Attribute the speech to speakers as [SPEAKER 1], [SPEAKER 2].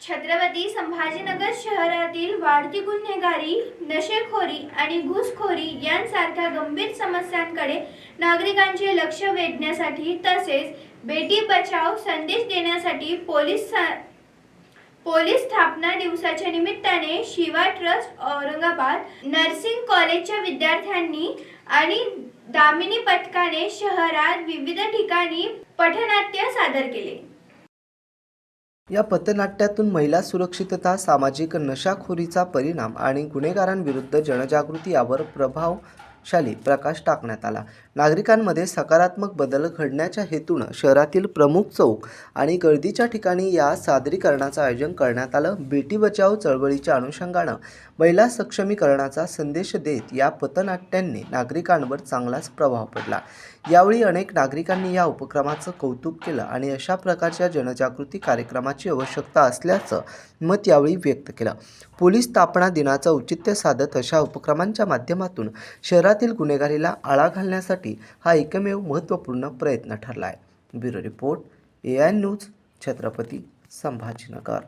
[SPEAKER 1] छत्रपती संभाजीनगर शहरातील वाढती गुन्हेगारी नशेखोरी आणि घुसखोरी यांसारख्या गंभीर समस्यांकडे नागरिकांचे लक्ष वेधण्यासाठी तसेच बेटी बचाव संदेश देण्यासाठी पोलीस पोलीस स्थापना दिवसाच्या निमित्ताने शिवा ट्रस्ट औरंगाबाद नर्सिंग कॉलेजच्या विद्यार्थ्यांनी आणि दामिनी पथकाने शहरात विविध ठिकाणी पठनाट्य सादर केले.
[SPEAKER 2] या पथनाट्यातून महिला सुरक्षितता सामाजिक नशाखोरीचा परिणाम आणि गुन्हेगारांविरुद्ध जनजागृती यावर प्रभाव शाली प्रकाश टाकण्यात आला. नागरिकांमध्ये सकारात्मक बदल घडण्याच्या हेतूनं शहरातील प्रमुख चौक आणि गर्दीच्या ठिकाणी या सादरीकरणाचं आयोजन करण्यात आलं. बेटी बचाव चळवळीच्या अनुषंगानं महिला सक्षमीकरणाचा संदेश देत या पथनाट्यांनी नागरिकांवर चांगलाच प्रभाव पडला. यावेळी अनेक नागरिकांनी या उपक्रमाचं कौतुक केलं आणि अशा प्रकारच्या जनजागृती कार्यक्रमाची आवश्यकता असल्याचं मत यावेळी व्यक्त केलं. पोलीस स्थापना दिनाचं औचित्य साधत अशा उपक्रमांच्या माध्यमातून शहरात देशातील गुन्हेगारीला आळा घालण्यासाठी हा एकमेव महत्त्वपूर्ण प्रयत्न ठरला आहे bureau report A I news Chhatrapati Sambhajinagar.